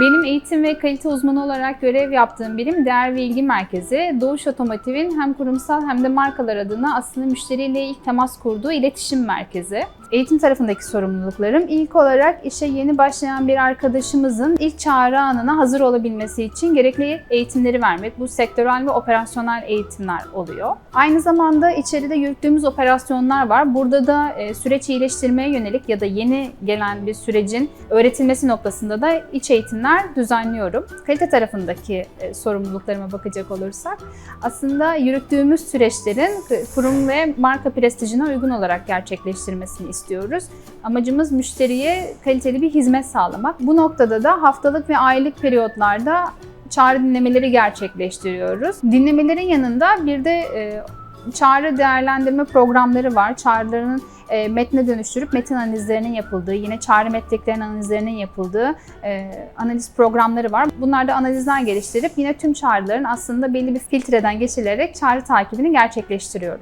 Eğitim ve kalite uzmanı olarak görev yaptığım birim Değer ve İlgi Merkezi, Doğuş Otomotiv'in hem kurumsal hem de markalar adına aslında müşteriyle ilk temas kurduğu iletişim merkezi. Eğitim tarafındaki sorumluluklarım ilk olarak işe yeni başlayan bir arkadaşımızın ilk çağrı anına hazır olabilmesi için gerekli eğitimleri vermek. Bu sektörel ve operasyonel eğitimler oluyor. Aynı zamanda içeride yürüttüğümüz operasyonlar var. Burada da e, süreç iyileştirmeye yönelik ya da yeni gelen bir sürecin öğretilmesi noktasında da iç eğitimler düzenliyorum. Kalite tarafındaki e, sorumluluklarıma bakacak olursak aslında yürüttüğümüz süreçlerin kurum ve marka prestijine uygun olarak gerçekleştirmesini istiyoruz. Amacımız müşteriye kaliteli bir hizmet sağlamak. Bu noktada da haftalık ve aylık periyotlarda çağrı dinlemeleri gerçekleştiriyoruz. Dinlemelerin yanında bir de e, çağrı değerlendirme programları var. Çağrıların e, metne dönüştürüp metin analizlerinin yapıldığı, yine çağrı metriklerinin analizlerinin yapıldığı e, analiz programları var. Bunlarda analizler geliştirip yine tüm çağrıların aslında belli bir filtreden geçilerek çağrı takibini gerçekleştiriyorum.